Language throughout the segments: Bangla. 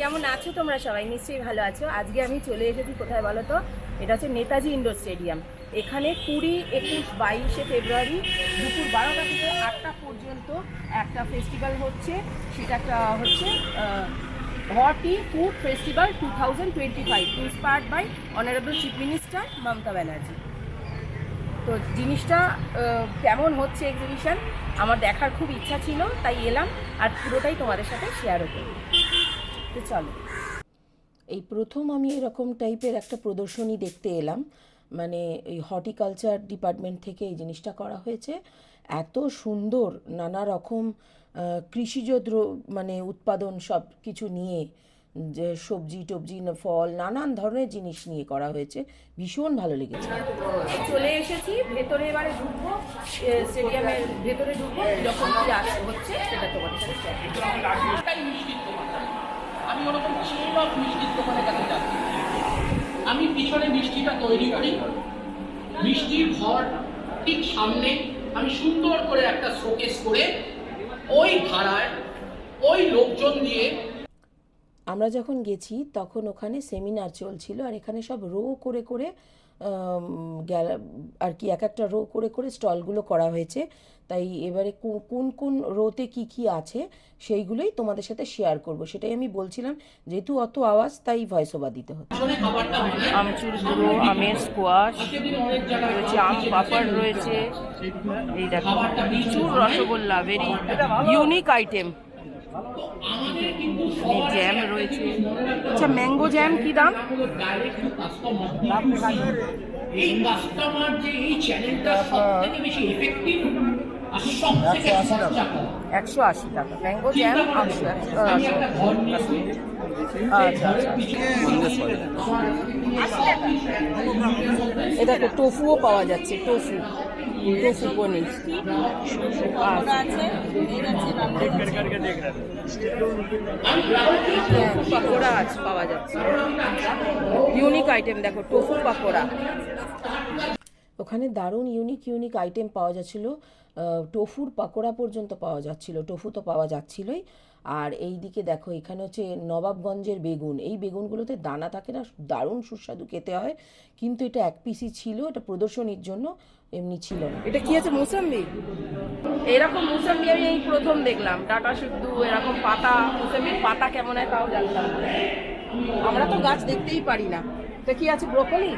কেমন আছো তোমরা সবাই? নিশ্চয়ই ভালো আছো। আজকে আমি চলে এসেছি কোথায় বলো তো? এটা হচ্ছে নেতাজি ইন্ডোর স্টেডিয়াম। এখানে কুড়ি, একুশ, বাইশে ফেব্রুয়ারি দুপুর বারোটা থেকে আটটা পর্যন্ত একটা ফেস্টিভ্যাল হচ্ছে। সেটা একটা হচ্ছে হটি food festival two thousand twenty five inspired by honourable chief minister Mamata Banerjee. তো জিনিসটা কেমন হচ্ছে এক্সিবিশন আমার দেখার খুব ইচ্ছা ছিল, তাই এলাম। আর পুরোটাই তোমাদের সাথে শেয়ারও করি তো চলো। এই প্রথম আমি এরকম টাইপের একটা প্রদর্শনী দেখতে এলাম। মানে এই হর্টিকালচার ডিপার্টমেন্ট থেকে এই জিনিসটা করা হয়েছে। এত সুন্দর নানা রকম কৃষিজ মানে উৎপাদন সব কিছু নিয়ে, যে সবজি টবজি ফল, নানান ধরনের জিনিস নিয়ে করা হয়েছে। ভীষণ ভালো লেগেছে। চলে এসেছি, ভেতরে এবারে ঢুকবো স্টেডিয়ামের ভেতরে ঢুকবো, যখন কি হচ্ছে, সেটা তোমাদের সাথে শেয়ার করব একটাই মিষ্টির দোকান আমি ওরকম চেন অফ মিষ্টির দোকানের কাছে যাচ্ছি আমি পিছনে মিষ্টিটা তৈরি করি। মিষ্টির ঘর ঠিক সামনে আমি সুন্দর করে একটা শোকেস করে ওই ধারায় ওই লোকজন দিয়ে আমরা যখন গেছি, তখন ওখানে সেমিনার চলছিল আর এখানে সব রো করে করে আর কি এক একটা রো করে করে স্টলগুলো করা হয়েছে। তাই এবারে কোন কোন রোতে কি কি আছে সেইগুলোই তোমাদের সাথে শেয়ার করব। সেটাই আমি বলছিলাম যেহেতু অত আওয়াজ তাই ভয়েস ওভার দিতে হচ্ছে। আমচুর গুঁড়ো আমের স্কোয়াশ সেদিন অনেক জায়গায় রয়েছে আম পাপড় রয়েছে। এই দেখো প্রচুর rasgulla very unique item jam রয়েছে। আচ্ছা ম্যাঙ্গো জ্যাম কি দাম? এই কাস্টমার যে এই চ্যানেলটা সব থেকে বেশি এফেক্টিভ আর সব থেকে একশো আশি টাকা। ম্যাঙ্গো জ্যাম একটা আচ্ছা আচ্ছা। এ টোফুও পাওয়া যাচ্ছে, টোফু। টোফু পনির। পাকোড়া আছে, পাওয়া যাচ্ছে। ইউনিক আইটেম দেখো, টোফু পাকোড়া। ওখানে দারুণ ইউনিক ইউনিক আইটেম পাওয়া যাচ্ছিল। টোফুর পাকোড়া পর্যন্ত পাওয়া যাচ্ছিল টোফু তো পাওয়া যাচ্ছিলই। আর এই দিকে দেখো এখানে হচ্ছে নবাবগঞ্জের বেগুন। এই বেগুনগুলোতে দানা থাকে না দারুণ সুস্বাদু খেতে হয়। কিন্তু এটা এক পিসি ছিল এটা প্রদর্শনীর জন্য এমনি ছিল না। এটা কি আছে মুসাম্বি? এরকম মুসাম্বি আমি এই প্রথম দেখলাম। টাটা সিদ্ধু এরকম পাতা মুসাম্বির পাতা কেমন হয় তাও জানতাম আমরা তো গাছ দেখতেই পারি না। এটা কি আছে ব্রোকলি?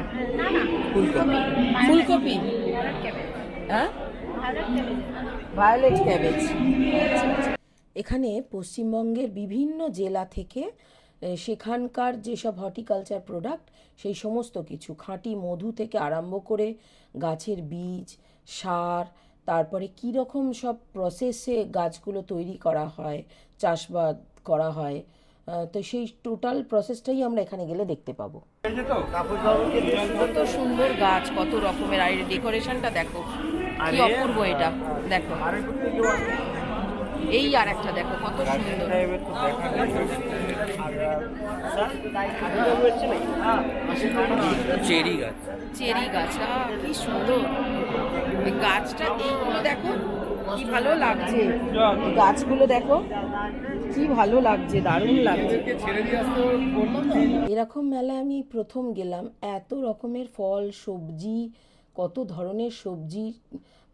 ফুলকপি। ফুলকপি। হ্যাঁ? ভায়োলেট ক্যাবেজ এখানে পশ্চিমবঙ্গের বিভিন্ন জেলা থেকে সেখানকার যেসব হর্টিকালচার প্রোডাক্ট সেই সমস্ত কিছু খাঁটি মধু থেকে আরম্ভ করে গাছের বীজ সার তারপরে কী রকম সব প্রসেসে গাছগুলো তৈরি করা হয় চাষবাদ করা হয় তো সেই টোটাল প্রসেসটাই আমরা এখানে গেলে দেখতে পাবো। কত সুন্দর গাছ কত রকমের আর ডেকোরেশনটা দেখো কি অপূর্ব এটা দেখো। এই আর একটা দেখো কত সুন্দর। চেরি গাছ। চেরি গাছ কি সুন্দর। গাছটা এইগুলো দেখো কি ভালো লাগছে। গাছগুলো দেখো কি ভালো লাগছে দারুণ লাগছে। এরকম মেলায় আমি প্রথম গেলাম এত রকমের ফল সবজি কত ধরনের সবজি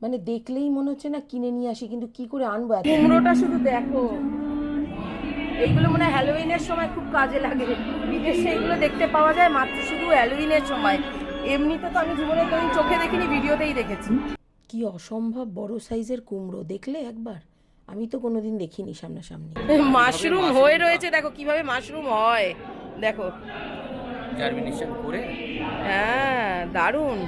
মানে দেখলেই মনে হচ্ছে না কিনে নিয়ে আসি কিন্তু কি করে আনব এত? কুমড়োটা শুধু দেখো। এইগুলো মনে হয় হ্যালোউইনের সময় খুব কাজে লাগে। বিদেশে এগুলো দেখতে পাওয়া যায় মাত্র শুধু হ্যালোইনের সময়। এমনিতে তো আমি জীবনে কোনোদিন চোখে দেখিনি ভিডিওতেই দেখেছি। কি অসম্ভব বড় সাইজের কুমড়ো দেখলে একবার? আমি তো কোনোদিন দেখিনি সামনাসামনি। মাশরুম হয়ে রয়েছে দেখো কীভাবে মাশরুম হয়। দেখো। জার্মিনেশন করে? হ্যাঁ দারুণ।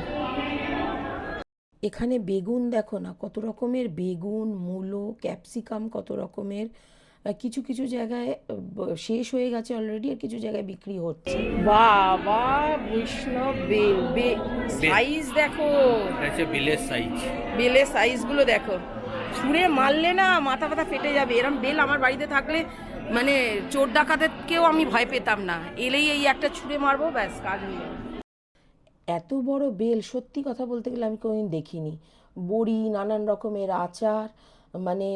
এখানে বেগুন দেখো না কত রকমের বেগুন মূলো ক্যাপসিকাম কত রকমের কিছু কিছু জায়গায় শেষ হয়ে গেছে অলরেডি আর কিছু জায়গায় বিক্রি হচ্ছে। বাবা বৈষ্ণব বেল বে সাইজ দেখো। বিলের সাইজ বেলের সাইজগুলো দেখো। ছুঁড়ে মারলে না মাথা ফাথা ফেটে যাবে। এরম বেল আমার বাড়িতে থাকলে মানে চোর ডাকাতেরকেও আমি ভয় পেতাম না। এলেই এই একটা ছুঁড়ে মারবো ব্যাস কাজ হয়ে যাবে। এত বড় বেল সত্যি কথা বলতে গেলে আমি কোনোদিন দেখিনি। বড়ি নানান রকমের আচার মানে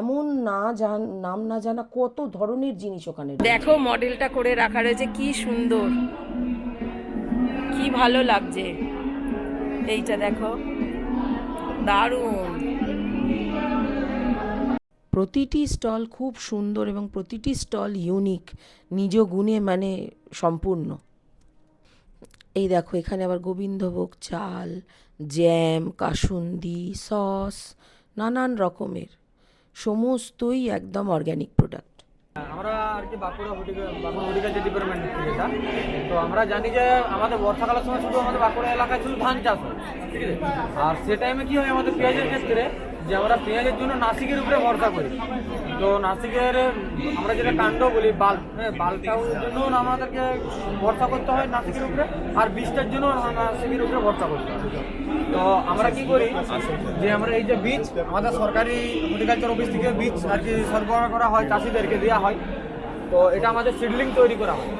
এমন না জান নাম না জানা কত ধরনের জিনিস ওখানে দেখো মডেলটা করে রাখা রয়েছে কি সুন্দর। কি ভালো লাগছে। এইটা দেখো। দারুণ। প্রতিটি স্টল খুব সুন্দর এবং প্রতিটি স্টল ইউনিক নিজ গুণে মানে সম্পূর্ণ। এই দেখো, এখানে আবার গোবিন্দভোগ চাল, জ্যাম, কাসুন্দি, সস, নানান রকমের, সমস্তই একদম অর্গ্যানিক প্রোডাক্ট আমরা আর কি বাঁকুড়া হর্টিকা- বাঁকুড়া হর্টিকালচার ডিপার্টমেন্ট এটা, তো আমরা জানি যে আমাদের বর্ষাকালের সময় শুধু আমাদের বাঁকুড়া এলাকায় শুধু ধান চাষ হয়, ঠিক আছে? আর সে টাইমে কি হয় আমাদের পেঁয়াজের ক্ষেত্রে, যে আমরা পেঁয়াজের জন্য নাসিকের উপরে ভরসা করি। তো নাসিকের, আমরা যেটা কাণ্ড বলি বাল্ব হ্যাঁ বাল্বটার জন্য আমাদেরকে ভরসা করতে হয় নাসিকের উপরে, আর বীজটার জন্য নাসিকের উপরে ভরসা করতে হয়। তো আমরা কি করি যে আমরা এই যে বীজ আমাদের সরকারি হর্টিকালচার অফিস থেকে বীজ আর কি সরবরাহ করা হয়, চাষিদেরকে দেওয়া হয়। তো এটা আমাদের সিডলিং তৈরি করা হয়।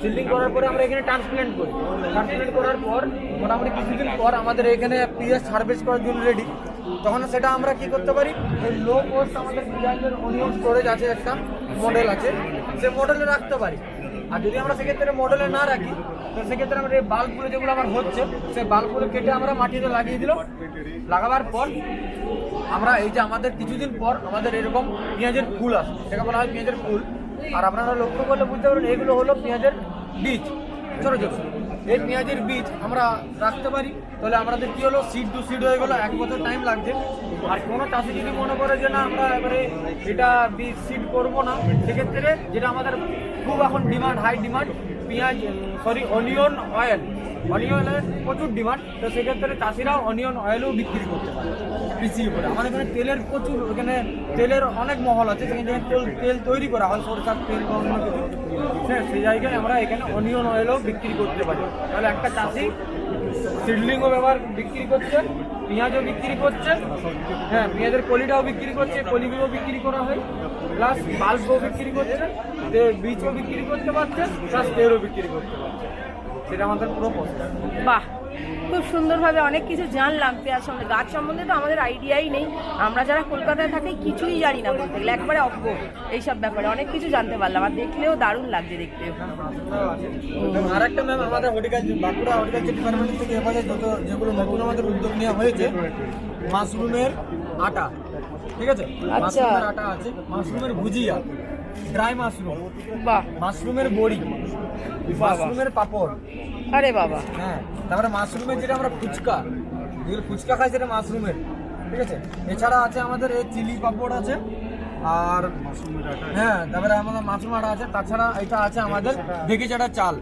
সিডলিং করার পরে আমরা এখানে ট্রান্সপ্ল্যান্ট করি। ট্রান্সপ্ল্যান্ট করার পর, মোটামুটি কিছুদিন পর আমাদের এখানে পিএস হারভেস্ট করার জন্য রেডি তখন সেটা আমরা কি করতে পারি? লো কোস্ট আমাদের পিঁয়াজের অনিয়ন স্টোরেজ আছে একটা মডেল আছে, সে মডেলে রাখতে পারি। আর যদি আমরা সেক্ষেত্রে মডেলে না রাখি, তো সেক্ষেত্রে আমরা এই বাল্বগুলো যেগুলো আমার হচ্ছে, সেই বাল্বগুলো কেটে আমরা মাটিতে লাগিয়ে দিলাম। লাগাবার পর আমরা এই যে আমাদের কিছুদিন পর আমাদের এরকম পেঁয়াজের ফুল আসে সেটা বলা হয় পেঁয়াজের ফুল। আর আপনারা লক্ষ্য করলে বুঝতে পারবেন, এগুলো হলো পেঁয়াজের বীজ, ছোটো ছোটো। এই পেঁয়াজের বীজ আমরা রাখতে পারি। তাহলে আমাদের কি হলো? সিড টু সিড হয়ে গেলো, এক বছর টাইম লাগছে। আর কোনো চাষি যদি মনে করে যে না, আমরা এবারে এটা বীজ সিড করব না, সেক্ষেত্রে যেটা আমাদের খুব এখন ডিমান্ড হাই ডিমান্ড পেঁয়াজ সরি অনিয়ন অয়েল অনিয়নের প্রচুর ডিমান্ড তো সেক্ষেত্রে চাষিরাও অনিয়ন অয়েলও বিক্রি করতে পারে কৃষি উপরে। আমাদের এখানে তেলের প্রচুর, এখানে তেলের অনেক মহল আছে, সেখানে তেল তেল তৈরি করা হয়, সরষার তেল বা অন্য কিছু। হ্যাঁ সেই জায়গায় আমরা এখানে অনিয়ন অয়েলও বিক্রি করতে পারি। তাহলে একটা চাষি সিডলিংও ব্যবহার বিক্রি করছে, পেঁয়াজও বিক্রি করছে হ্যাঁ পেঁয়াজের কলিটাও বিক্রি করছে, কলিগুলো বিক্রি করা হয় প্লাস বাল্বও বিক্রি করছে বীজও বিক্রি করতে পারছে প্লাস তেলও বিক্রি করতে পারছে। সেটা আমাদের পুরো প্রসেস বাহ খুব সুন্দরভাবে অনেক কিছু জানলাম পেঁয়াজ সম্বন্ধে। গাছ সম্বন্ধে তো আমাদের আইডিয়াই নেই। আমরা যারা কলকাতায় থাকি কিছুই জানি না বলতে গেলে। একবারে অজ্ঞ এইসব ব্যাপারে। অনেক কিছু জানতে পারলাম আর দেখলেও দারুণ লাগছে দেখতেও আর একটা ম্যাম আমাদের হর্টিকালচার বাঁকুড়া হর্টিকালচার ডিপার্টমেন্ট থেকে এবারে যত যেগুলো নতুন আমাদের উদ্যোগ নেওয়া হয়েছে মাশরুমের আটা ঠিক আছে? আচ্ছা। মাশরুমের আটা আছে মাশরুমের ভুজিয়া। Dry mushroom. বাহ। মাশরুমের বড়ি। মাশরুমের পাপড়। আরে বাবা। হ্যাঁ তারপরে মাশরুমের যেটা আমরা ফুচকা। যেগুলো ফুচকা খাই সেটা মাশরুমের। ঠিক আছে? এছাড়া আছে আমাদের এই চিলি পাপড় আছে। আর হ্যাঁ তারপরে আমাদের মাশরুম আটা আছে তাছাড়া এটা আছে আমাদের ঢেকে চাটা চাল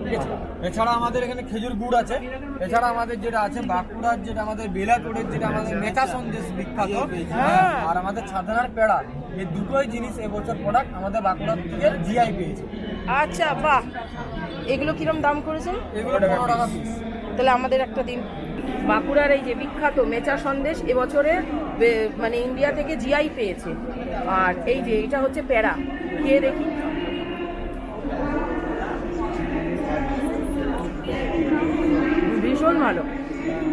ঠিক আছে? এছাড়া আমাদের এখানে খেজুর গুড় আছে এছাড়া আমাদের যেটা আছে বাঁকুড়ার যেটা আমাদের বেলাটোড়ের যেটা আমাদের মেচা সন্দেশ বিখ্যাত হ্যাঁ আর আমাদের ছাদনার পেড়া এই দুটোই জিনিস এবছর প্রোডাক্ট আমাদের বাঁকুড়ার থেকে জিআই পেয়েছে। আচ্ছা বাহ। এগুলো কিরম দাম করেছেন? এগুলো পনেরো টাকা পিস তাহলে আমাদের একটা দিন। বাঁকুড়ার এই যে বিখ্যাত মেচা সন্দেশ এবছরে মানে ইন্ডিয়া থেকে জিআই পেয়েছে। আর এই যে এটা হচ্ছে প্যারা। খেয়ে দেখি। ভীষণ ভালো।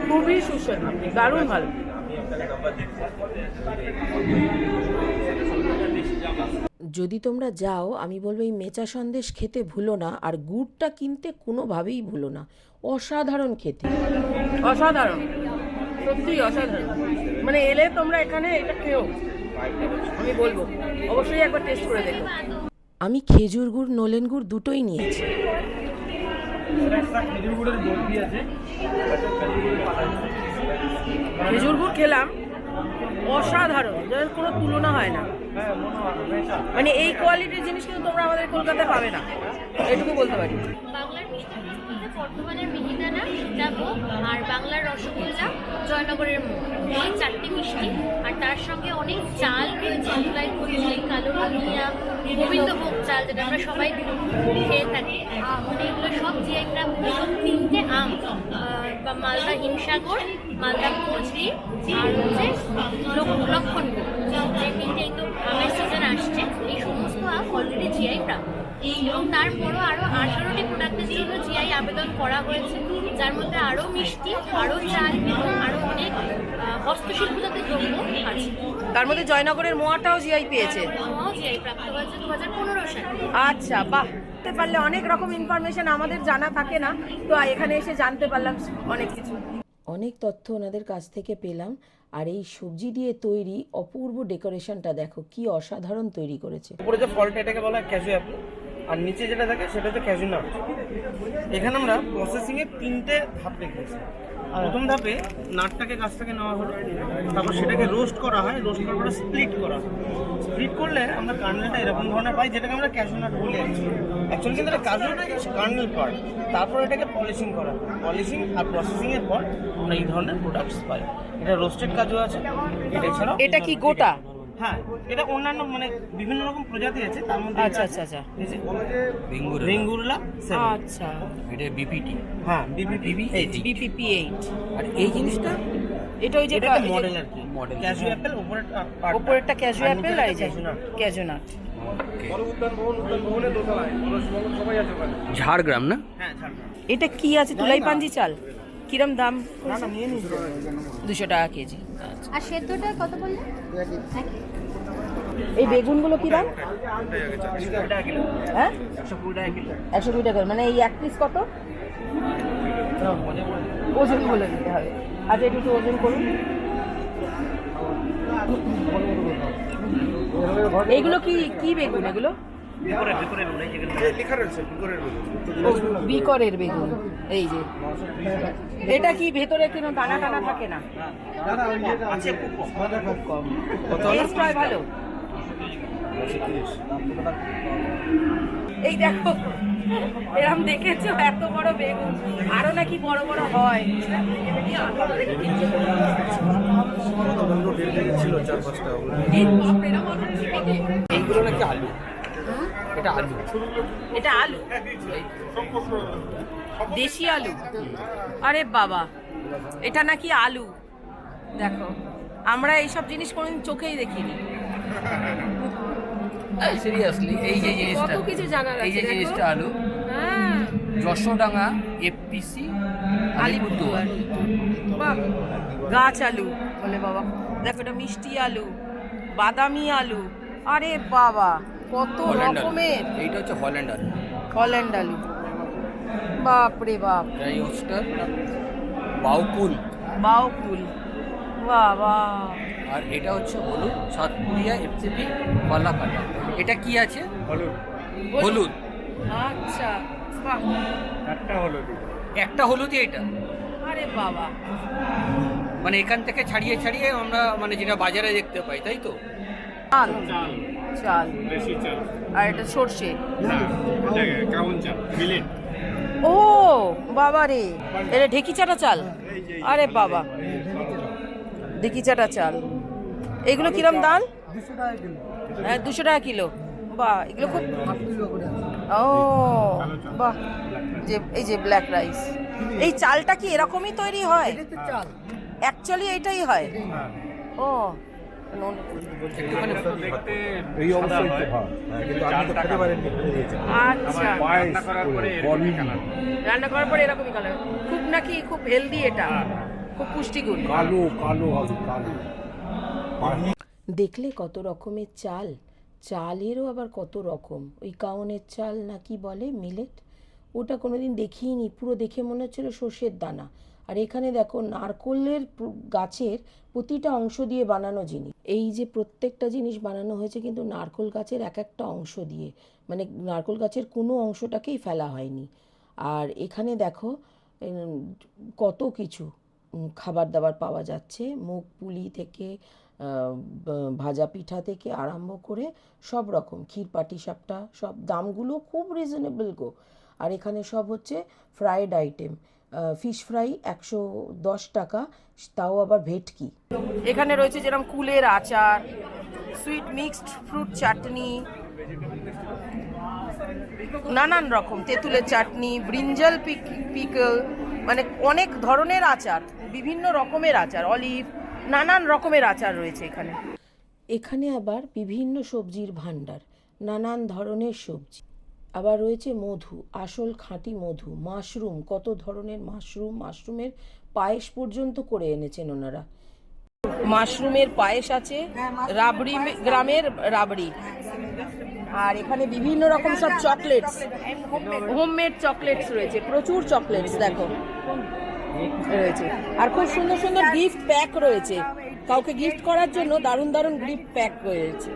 খুবই সুস্বাদু। দারুণ ভালো। যদি তোমরা যাও আমি বলব এই মেচা সন্দেশ খেতে ভুলো না আর গুড়টা কিনতে কোনোভাবেই ভুলো না। অসাধারণ খেতে। অসাধারণ। সত্যি অসাধারণ। মানে এলে তোমরা এখানে এটা খেও। আমি বলব। অবশ্যই একবার টেস্ট করে দেখো। আমি খেজুর গুড় নলেন গুড় দুটোই নিয়েছি। খেজুর গুড় খেলাম। অসাধারণ, যাদের কোনো তুলনা হয় না। মনে এই কোয়ালিটির জিনিস কিন্তু তোমরা আমাদের কলকাতায় পাবে না। এটুকু বলতে পারি। বাংলার বর্ধমানের মিহিদানা, সীতাভোগ আর বাংলার রসগোল্লা জয়নগরের মুখ এই চারটি মিষ্টি, আর তার সঙ্গে অনেক চাল রয়েছে ধুলাই কুচি কালো রঙিয়া গোবিন্দভোগ চাল, যেটা আমরা সবাই খেয়ে থাকি। মানে এগুলো সব জিআই প্রাপ্ত তিনটে আম মালদা হিমসাগর মালদা কচি আর হচ্ছে লক্ষ- লক্ষণভোগ যে তিনটে তো আমের সিজন আসছে এই সমস্ত আম অলরেডি জিআই প্রাপ্ত। এবং তারপরও আরও আঠারোটি প্রোডাক্টের জন্য জিআই আবেদন করা হয়েছে যার মধ্যে আরও মিষ্টি আরও চাল এবং আরও অনেক আহ, হস্তশিল্পজাত দ্রব্য আছে। তার মধ্যে জয়নগরের মোয়াটাও জিআই পেয়েছে। আমরাও জিআই প্রাপ্ত হয়েছে দু হাজার পনেরো সালে। আচ্ছা বাহ। জানতে পারলে অনেক রকম ইনফরমেশন আমাদের জানা থাকে না। তো এখানে এসে জানতে পারলাম অনেক কিছু। অনেক তথ্য ওনাদের কাছ থেকে পেলাম। আর এই সবজি দিয়ে তৈরি অপূর্ব ডেকোরেশনটা দেখো কি অসাধারণ তৈরি করেছে। উপরে যে ফলটা এটাকে বলা হয় ক্যাশু অ্যাপেল আর নিচে যেটা থাকে সেটা হচ্ছে ক্যাশু নাট এখানে আমরা প্রসেসিং এ তিনটে ধাপ রেখেছি প্রথম ধাপে নাটটাকে গাছ থেকে নেওয়া হলো তারপর সেটাকে রোস্ট করা হয় রোস্ট করার পরে স্প্লিট করা হয়। স্প্লিট করলে আমরা কার্নেলটা এরকম ধরনের পাই যেটাকে আমরা ক্যাশু নাট বলে অ্যাকচুয়ালি কিন্তু এটা কাজু কার্নেল পার্ট। তারপর এটাকে পলিশিং করা। হয় পলিশিং আর প্রসেসিং এর পর আমরা এই ধরনের প্রোডাক্টস পাই। এটা রোস্টেড কাজু আছে। এটা ছাড়াও এটা কি গোটা? হ্যাঁ এটা অন্যান্য মানে বিভিন্ন রকম প্রজাতি আছে। তার মধ্যে আচ্ছা, আচ্ছা, আচ্ছা। রেঙ্গুরলা আচ্ছা। এটা বিপিটি হ্যাঁ বিবিপি এইট বিপিপি এইট আর এই জিনিসটা? এটা ওই যে মডেল আর কি। Model। ক্যাশু অ্যাপেল উপরে part- ওপরেরটা ক্যাজু অ্যাপেল আর cashew nut। Cashew nut Jhargram না? এটা কি আছে? তুলাই পাঞ্জি চাল। কিরম দাম? দুশো টাকা কেজি। আচ্ছা। আর সেদ্ধটা কত বললে? এই বেগুনগুলো কি দাম? হ্যাঁ? একশো কুড়ি টাকা মানে এই এক পিস কত? ওজন বলে দিতে হবে। আচ্ছা একটু ওজন করুন। এইগুলো কি কি বেগুন এগুলো? বিকরের বেগুন এই যে। এটা কি ভেতরে কোনো দানা টানা থাকে না? খুব কম ভালো। এই দেখো এরম দেখেছ এত বড় বেগুন? আরও নাকি বড় বড় হয়? এইগুলো নাকি আলু? এটা আলু। এটা আলু। দেশি আলু? আরে বাবা এটা নাকি আলু? দেখো আমরা এইসব জিনিস কোনোদিন চোখেই দেখিনি। সিরিয়াসলি এই যে জিনিসটা কত কিছু জানার এই যে জিনিসটা আলু। হ্যাঁ। যশোডাঙ্গা এফপিসি আলিপুরদুয়ার। গাছ আলু বলে বাবা। দেখো এটা মিষ্টি আলু বাদামি আলু। আরে বাবা কত রকমের। এইটা হচ্ছে হল্যান্ড আলু। হল্যান্ড আলু। বাপ। রে বাপ ড্রাই ওস্টার বাউকুল। বাও ফুল বাবা। আর এটা হচ্ছে হলুদ সাতপুরিয়া এফসিপি পাল্লাকাটা এটা কি আছে? হলুদ। হলুদ। আচ্ছা। বাহ। একটা হলুদই। এটা? আরে বাবা। মানে এখান থেকে ছাড়িয়ে ছাড়িয়ে আমরা মানে যেটা বাজারে দেখতে পাই তাই তো? চাল। চাল। আর এটা সর্ষে। ও বাবা রে এটা ঢেকি চাটা চাল আরে বাবা। ঢেকিচাটা চাল এগুলো কিরম দাম হ্যাঁ দুশো টাকা কিলো বাহ এগুলো খুব ও বাহ যে এই যে ব্ল্যাক রাইস এই চালটা কি এরকমই তৈরি হয় অ্যাকচুয়ালি এটাই হয় ও হয় হ্যাঁ, আচ্ছা রান্না করার পরে এরকমই কালার খুব নাকি খুব হেলদি এটা খুব পুষ্টিগুণ। কালো কালো হবে কালো। দেখলে কত রকমের চাল। চালেরও আবার কত রকম। ওই কাউনের চাল না কি বলে মিলেট? ওটা কোনোদিন দেখিনি পুরো দেখে মনে হচ্ছিল সর্ষের দানা। আর এখানে দেখো নারকোলের গাছের প্রতিটা অংশ দিয়ে বানানো জিনিস। এই যে প্রত্যেকটা জিনিস বানানো হয়েছে কিন্তু নারকোল গাছের এক একটা অংশ দিয়ে। মানে নারকোল গাছের কোনো অংশটাকেই ফেলা হয়নি। আর এখানে দেখো কত কিছু। খাবার দাবার পাওয়া যাচ্ছে। মুগ পুলি থেকে ভাজা পিঠা থেকে আরম্ভ করে সব রকম ক্ষীর পাটিসাপটা, সব দামগুলো খুব রিজনেবল গো। আর এখানে সব হচ্ছে ফ্রাইড আইটেম ফিশ ফ্রাই একশো দশ টাকা, তাও আবার ভেটকি। এখানে রয়েছে যেরকম কুলের আচার সুইট মিক্সড ফ্রুট চাটনি, নানান রকম, তেঁতুলের চাটনি ব্রিঞ্জাল পিকল মানে অনেক ধরনের আচার। বিভিন্ন রকমের আচার অলিভ নানান রকমের আচার রয়েছে এখানে। এখানে আবার বিভিন্ন সবজির ভাণ্ডার নানান ধরনের সবজি। আবার রয়েছে মধু আসল খাঁটি মধু মাশরুম কত ধরনের মাশরুম মাশরুমের পায়েস পর্যন্ত করে এনেছেন ওনারা। মাশরুমের পায়েস আছে রাবড়ি গ্রামের রাবড়ি। আর এখানে বিভিন্ন রকম সব চকলেটস হোমমেড চকলেটস রয়েছে প্রচুর চকলেটস দেখো। রয়েছে। আর খুব সুন্দর সুন্দর গিফট প্যাক রয়েছে। কাউকে গিফট করার জন্য দারুণ দারুণ গিফট প্যাক রয়েছে।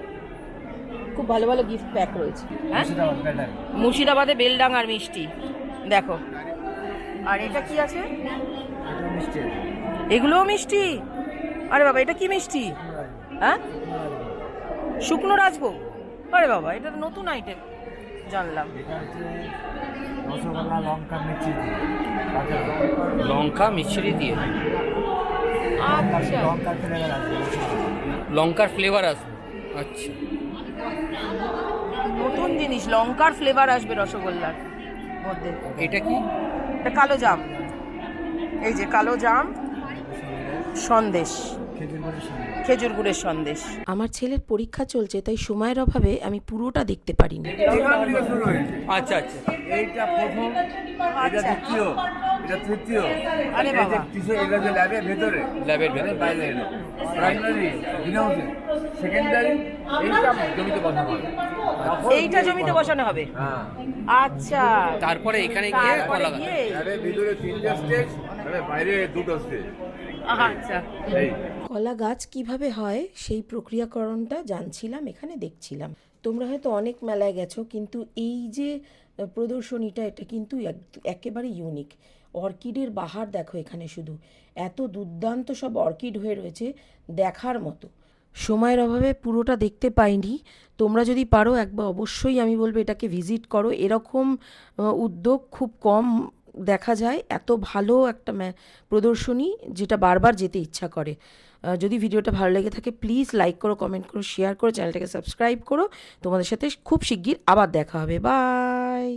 খুব ভালো ভালো গিফট প্যাক রয়েছে। হ্যাঁ? মুর্শিদাবাদে বেলডাঙ্গার মিষ্টি। দেখো। আর এটা কি আছে? এগুলোও মিষ্টি? আরে বাবা, এটা কি মিষ্টি? হ্যাঁ? শুকনো রাজভোগ। আরে বাবা, এটা নতুন আইটেম জানলাম। রসগোল্লা লঙ্কা মিষ্টি দিয়ে। লঙ্কা দিয়ে? আচ্ছা। লঙ্কা ফ্লেভার আছে লঙ্কার ফ্লেভার আসবে আচ্ছা। নতুন জিনিস লঙ্কার ফ্লেভার আসবে রসগোল্লার মধ্যে। এটা কি? এটা কালো জাম। এই যে কালো জাম সন্দেশ। খেজুর গুড়ের সন্দেশ। আমার ছেলের পরীক্ষা চলছে তাই সময়ের অভাবে আমি পুরোটা দেখতে পারিনি। আচ্ছা আচ্ছা। এইটা প্রথম এটা দ্বিতীয় এটা তৃতীয় আরে বাবা। কিশোর এটা যে ল্যাবের ভেতরে ল্যাবের ভেতরে। বাইরে এলো। প্রাইমারি গ্রিনহাউসে সেকেন্ডারি এইটা জমিতে বসানো হবে। এইটা জমিতে বসানো হবে? হ্যাঁ। আচ্ছা। তারপরে এখানে গিয়ে ল্যাবের ভিতরে তিনটা স্টেজ বাইরে দুটো স্টেজ আচ্ছা। কলা গাছ কীভাবে হয় সেই প্রক্রিয়াকরণটা জানছিলাম এখানে দেখছিলাম। তোমরা হয়তো অনেক মেলায় গেছো কিন্তু এই যে প্রদর্শনীটা এটা কিন্তু এক- একেবারে ইউনিক অর্কিডের বাহার দেখো এখানে শুধু। এত দুর্দান্ত সব অর্কিড হয়ে রয়েছে দেখার মতো। সময়ের অভাবে পুরোটা দেখতে পাইনি। তোমরা যদি পারো একবার অবশ্যই আমি বলব এটাকে ভিজিট করো। এরকম উদ্যোগ খুব কম দেখা যায় এত ভালো একটা প্রদর্শনী যেটা বারবার যেতে ইচ্ছা করে। যদি ভিডিওটা ভালো লেগে থাকে প্লিজ লাইক করো কমেন্ট করো শেয়ার করো চ্যানেলটাকে সাবস্ক্রাইব করো। তোমাদের সাথে খুব শিগগির আবার দেখা হবে। বাই